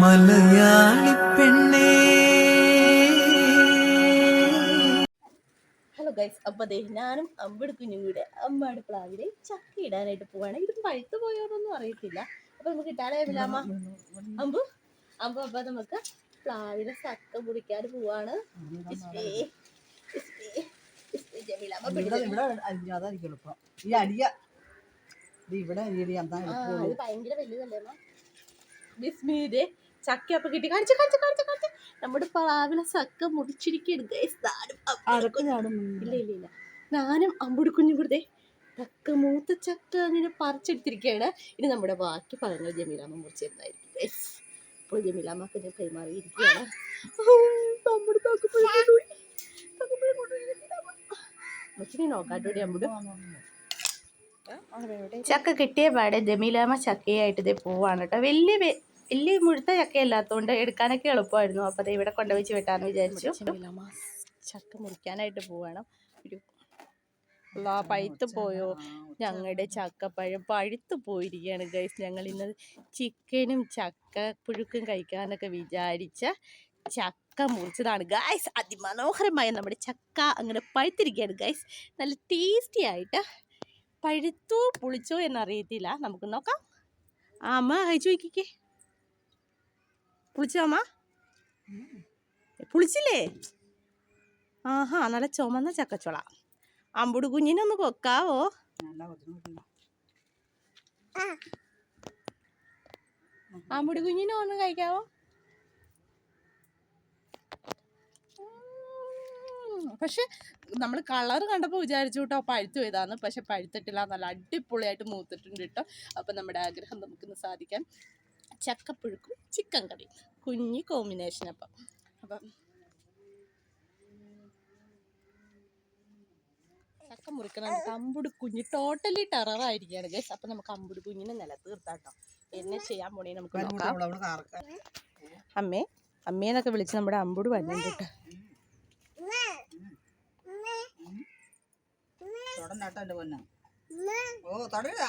മലയാളി പെണ്ണേ. Hello guys അപ്പോൾ അതെ ഞാനും അമ്പെടുക്കുഞ്ഞും കൂടെ അമ്മയുടെ പ്ലാവിലെ ചക്ക ഇടാനായിട്ട് പോവാണ്. ഇത് പഴുത്തു പോയോന്നൊന്നും അറിയത്തില്ല. അപ്പൊ നമുക്ക് ഇട്ടാലേ അമ്മ അമ്പു അമ്പു അപ്പൊ നമുക്ക് പ്ലാവിലെ ചക്ക മുറിക്കാൻ പോവാണ്. ഇവിടെ ഭയങ്കര വലുതല്ലേ അമ്മ? ബിസ്മിയുടെ ചക്ക അപ്പൊ കിട്ടി. കാണിച്ചു കാണിച്ചു കാണിച്ചു കാണിച്ചു. നമ്മുടെ പ്ലാവിലെ ചക്ക ചാടും ഇല്ല ഇല്ല ഇല്ല. ഞാനും അമ്പുടിക്കുഞ്ഞും കൂടെ ചക്ക മൂത്ത ചക്ക അങ്ങനെ പറിച്ചെടുത്തിരിക്കുകയാണ് ഇനി നമ്മുടെ ബാക്കി പഴങ്ങൾ ജമീലാമ്മ മുറിച്ചിരുന്നായിരിക്കും അപ്പോൾ ജമീലാമ്മക്ക് ഞാൻ കൈമാറിയിരിക്കുകയാണ്. നോക്കാട്ടോടി അമ്പുട് ചക്ക കിട്ടിയ പാടെ ജമീലാമ്മ ചക്കയായിട്ട് ഇതേ പോവാണ് കേട്ടോ. വലിയ വലിയ മുഴുത്ത ചക്കയല്ലാത്തതുകൊണ്ട് എടുക്കാനൊക്കെ എളുപ്പമായിരുന്നു. അപ്പോൾ ദേ ഇവിടെ കൊണ്ടുവച്ച് വെട്ടാന്ന് വിചാരിച്ചു. ചക്ക മുറിക്കാനായിട്ട് പോവണം. ഒരു പഴുത്ത് പോയോ? ഞങ്ങളുടെ ചക്കപ്പഴം പഴുത്ത് പോയിരിക്കുകയാണ് ഗൈസ് ഞങ്ങൾ ഇന്ന് ചിക്കനും ചക്ക പുഴുക്കും കഴിക്കാനൊക്കെ വിചാരിച്ച ചക്ക മുറിച്ചതാണ്. ഗൈസ് അതിമനോഹരമായ നമ്മുടെ ചക്ക അങ്ങനെ പഴുത്തിരിക്കുകയാണ് ഗൈസ് നല്ല ടേസ്റ്റി ആയിട്ട് പഴുത്തോ പുളിച്ചോ എന്നറിയത്തില്ല. നമുക്ക് നോക്കാം. ആ അമ്മ കഴിച്ചു നോക്കിക്കേ. പുളിച്ചോ അമ്മ പുളിച്ചില്ലേ ആഹാ നല്ല ചുമന്ന ചക്കച്ചുള. അമ്പുട് കുഞ്ഞിനൊന്ന് കൊക്കാവോ അമ്പുട് കുഞ്ഞിനെ ഒന്ന് കഴിക്കാവോ? പക്ഷെ നമ്മൾ കളർ കണ്ടപ്പോൾ വിചാരിച്ചു കേട്ടോ പഴുത്തു പോയതാന്ന്. പക്ഷെ പഴുത്തിട്ടില്ല. നല്ല അടിപൊളിയായിട്ട് മൂത്തിട്ടുണ്ട് കേട്ടോ അപ്പം നമ്മുടെ ആഗ്രഹം നമുക്കിന്ന് സാധിക്കാൻ ചക്കപ്പുഴുക്കും ചിക്കൻ കറിയും. കുഞ്ഞി കോമ്പിനേഷൻ അപ്പം. അപ്പം ചക്ക മുറിക്കണം അമ്പുട് കുഞ്ഞ് ടോട്ടലി ടെററായിരിക്കുകയാണ് ഗൈസ് അപ്പം നമുക്ക് അമ്പുട് കുഞ്ഞിനെ നില തീർത്താട്ടോ എന്നെ ചെയ്യാൻ പോണേ നമുക്ക് നോക്കാം. അമ്മേ അമ്മേന്നൊക്കെ വിളിച്ച് നമ്മുടെ അമ്പുട് പൊന്ന. ഓ തൊടരുതാ.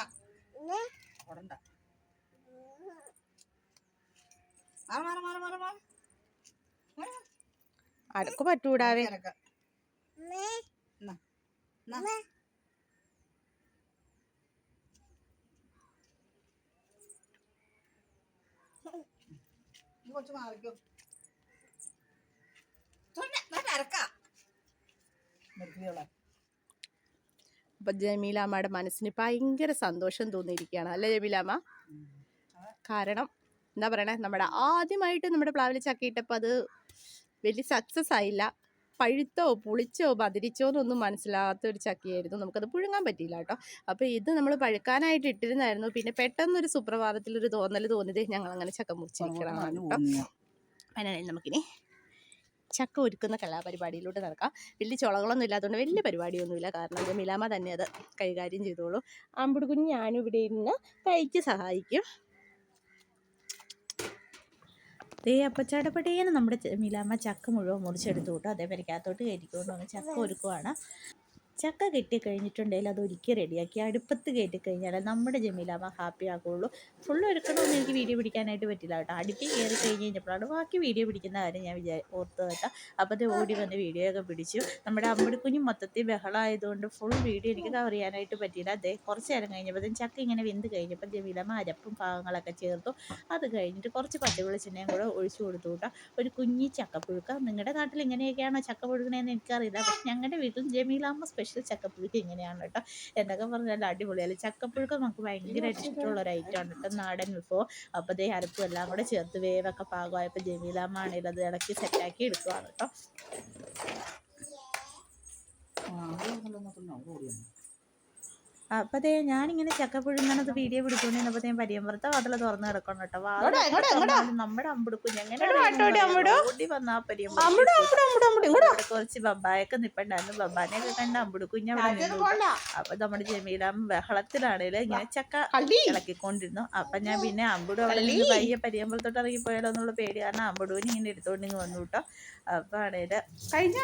തൊടണ്ട. അടക്ക് പറ്റൂടാവേ. കുറച്ച് മാറിക്കോ. നിർത്തിയോളെ. ജമീലാമ്മയുടെ മനസ്സിന് ഭയങ്കര സന്തോഷം തോന്നിയിരിക്കുകയാണ്. അല്ലേ ജമീലാമ്മ? കാരണം എന്താ പറയണേ? നമ്മുടെ ആദ്യമായിട്ട് നമ്മുടെ പ്ലാവിൽ ചക്കയിട്ടപ്പോൾ അത് വലിയ സക്സസ് ആയില്ല. പഴുത്തോ പുളിച്ചോ മതിരിച്ചോ എന്നൊന്നും മനസ്സിലാകാത്ത ഒരു ചക്കയായിരുന്നു. നമുക്കത് പുഴുങ്ങാൻ പറ്റിയില്ല കേട്ടോ. അപ്പോൾ ഇത് നമ്മൾ പഴുക്കാനായിട്ട് ഇട്ടിരുന്നായിരുന്നു. പിന്നെ പെട്ടെന്നൊരു സുപ്രഭാതത്തിൽ ഒരു തോന്നൽ തോന്നിയത് ഞങ്ങൾ അങ്ങനെ ചക്ക മുറിച്ചിരിക്കണമാണ് കേട്ടോ. ഊന്നിയോ? അതിനാണ് നമുക്കിനി ചക്ക ഒരുക്കുന്ന കലാപരിപാടിയിലോട്ട് നടക്കാം. വലിയ ചുളകളൊന്നും ഇല്ലാത്തതുകൊണ്ട് വലിയ പരിപാടിയൊന്നുമില്ല. കാരണം ജമീലാമ്മ തന്നെ അത് കൈകാര്യം ചെയ്തോളൂ. ആമ്പിടുകുഞ്ഞ് ഞാനിവിടെ ഇരുന്ന് കഴിച്ച് സഹായിക്കും. ദേ അപ്പോൾ ചടപടേന്ന് നമ്മുടെ മിലാമ്മ ചക്ക മുഴുവൻ മുറിച്ചെടുത്തു കേട്ടോ. അതേപോലെ അകത്തോട്ട് കയറ്റിക്കൊണ്ട് വന്ന് ചക്ക ഒരുക്കുവാണ്. ചക്ക കെട്ടി കഴിഞ്ഞിട്ടുണ്ടെങ്കിൽ അത് ഒരിക്കൽ റെഡിയാക്കി അടുപ്പത്ത് കയറ്റി കഴിഞ്ഞാൽ നമ്മുടെ ജമീലാമ്മ ഹാപ്പി ആക്കുള്ളൂ ഫുള്ള് എടുക്കണമെന്ന് എനിക്ക് വീഡിയോ പിടിക്കാനായിട്ട് പറ്റില്ല കേട്ടോ. അടുപ്പിൽ കയറി കഴിഞ്ഞ് കഴിഞ്ഞപ്പോഴാണ് ബാക്കി വീഡിയോ പിടിക്കുന്ന കാര്യം ഞാൻ വിചാ ഓർത്ത് കേട്ടോ. അപ്പോൾ അത് ഓടി വന്ന് വീഡിയോ ഒക്കെ പിടിച്ചു. നമ്മുടെ അമ്പടിക്കുഞ്ഞ് മൊത്തത്തിൽ ബഹളമായതുകൊണ്ട് ഫുൾ വീഡിയോ എനിക്ക് കവർ ചെയ്യാനായിട്ട് പറ്റിയില്ല. അതേ കുറച്ച് നേരം കഴിഞ്ഞപ്പോൾ ചക്ക ഇങ്ങനെ വെന്ത് കഴിഞ്ഞപ്പോൾ അമ്മ അരപ്പും ഭാഗങ്ങളൊക്കെ ചേർത്തു. അത് കഴിഞ്ഞിട്ട് കുറച്ച് പച്ചവെളിച്ചെണ്ണയും കൂടെ ഒഴിച്ചു കൊടുത്തു കേട്ടോ. ഒരു കുഞ്ഞി ചക്കപ്പുഴുക്ക. നിങ്ങളുടെ നാട്ടിൽ ഇങ്ങനെയൊക്കെയാണോ ചക്ക പുഴുക്കണേന്ന് എനിക്കറിയില്ല. പക്ഷെ ഞങ്ങളുടെ വീട്ടിൽ ജമീലാമ്മ സ്പെഷ്യൽ ചക്കപ്പുഴുക്ക് ഇങ്ങനെയാണ് കേട്ടോ. എന്നൊക്കെ പറഞ്ഞാൽ അടിപൊളിയല്ലേ? ചക്കപ്പുഴുക്ക് നമുക്ക് ഭയങ്കരമായിട്ട് ഇഷ്ടമുള്ള ഒരു ഐറ്റമാണ് കേട്ടോ. നാടൻ വിഭവം അപ്പോൾ ദേ അരപ്പും എല്ലാം കൂടെ ചേർത്ത് വേവൊക്കെ പാകമായപ്പോൾ ജമീലാമാണേലും അത് ഇളക്കി സെറ്റാക്കി എടുക്കുവാണ് കേട്ടോ. ആ, തിന്നോ, അത് ഞാനിങ്ങനെ ചക്കപ്പുഴുങ്ങനത് വീഡിയോ പിടിച്ചുകൊണ്ടിരുന്നപ്പോൾ ഞാൻ പരിയമ്പുറത്തെ വാതിൽ തുറന്ന് കിടക്കണം കേട്ടോ. നമ്മുടെ അമ്പുടുക്കും വാട്ടോടി വന്നാ ഇവിടെ കുറച്ച് ബബ്ബായൊക്കെ നിപ്പണ്ടായിരുന്നു. ബബ്ബാനെയൊക്കെ കണ്ട അമ്പുടുക്കുഞ്ഞ. അപ്പൊ നമ്മുടെ ജമീലാം ബഹളത്തിലാണേൽ ഇങ്ങനെ ചക്ക ഇളക്കിക്കൊണ്ടിരുന്നു. അപ്പൊ ഞാൻ പിന്നെ അമ്പുടു അവിടെ നിന്ന് പയ്യെ പരിയമ്പുറത്തോട്ട് ഇറങ്ങി പോയാലോ എന്നുള്ള പേടി കാരണം അമ്പുടുവിന് ഇങ്ങനെ എടുത്തോണ്ട് ഇങ്ങ് വന്നു കേട്ടോ. അപ്പൊ ആണേൽ കഴിഞ്ഞ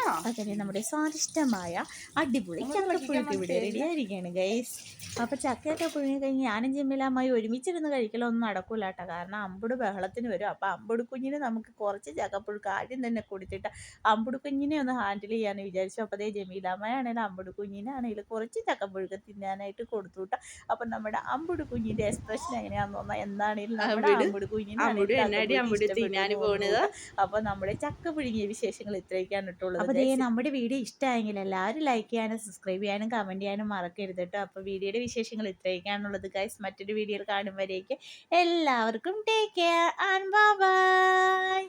നമ്മുടെ സ്വാദിഷ്ടമായ അടിപൊളി ചക്കപ്പുഴുക്ക് ഇവിടെ റെഡി ആയിരിക്കുകയാണ് ഗൈസ് അപ്പോൾ ചക്കയൊക്കെ പുഴുങ്ങി കഴിഞ്ഞ് ഞാനും ചെമ്മിലാമായി ഒരുമിച്ചിരുന്ന് കഴിക്കലൊന്നും നടക്കൂല കേട്ടോ. കാരണം അമ്പുട് ബഹളത്തിന് വരും. അപ്പോൾ അമ്പുട് കുഞ്ഞിന് നമുക്ക് കുറച്ച് ചക്കപ്പുഴുക്ക് ആദ്യം തന്നെ കൊടുത്തിട്ട് അമ്പുട് കുഞ്ഞിനെ ഒന്ന് ഹാൻഡിൽ ചെയ്യാമെന്ന് വിചാരിച്ചു. അപ്പോൾ അതേ ജമീലാമ്മയാണെങ്കിലും അമ്പുട് കുഞ്ഞിനാണെങ്കിലും കുറച്ച് ചക്കപ്പുഴുക്ക് തിന്നാനായിട്ട് കൊടുത്തു കേട്ടോ. അപ്പം നമ്മുടെ അമ്പുട് കുഞ്ഞിന്റെ എക്സ്പ്രഷൻ എങ്ങനെയാണെന്ന് തോന്നാൽ എന്താണെങ്കിലും നമ്മുടെ അമ്പുട് കുഞ്ഞിനാണ് അപ്പോൾ നമ്മുടെ ചക്ക പുഴുങ്ങിയ വിശേഷങ്ങൾ ഇത്രയൊക്കെയാണ് ഇട്ടുള്ളത് അപ്പോൾ നമ്മുടെ വീഡിയോ ഇഷ്ടമായെങ്കിൽ എല്ലാവരും ലൈക്ക് ചെയ്യാനും സബ്സ്ക്രൈബ് ചെയ്യാനും കമന്റ് ചെയ്യാനും മറക്കരുത് കേട്ടോ. അപ്പോൾ വീഡിയോയുടെ വിശേഷങ്ങൾ ഇത്രയൊക്കെയാണുള്ളത് ഗൈസ് മറ്റൊരു വീഡിയോയിൽ കാണുമ്പോഴേക്ക് എല്ലാവർക്കും ടേക്ക് കെയർ ആൻഡ് ബൈ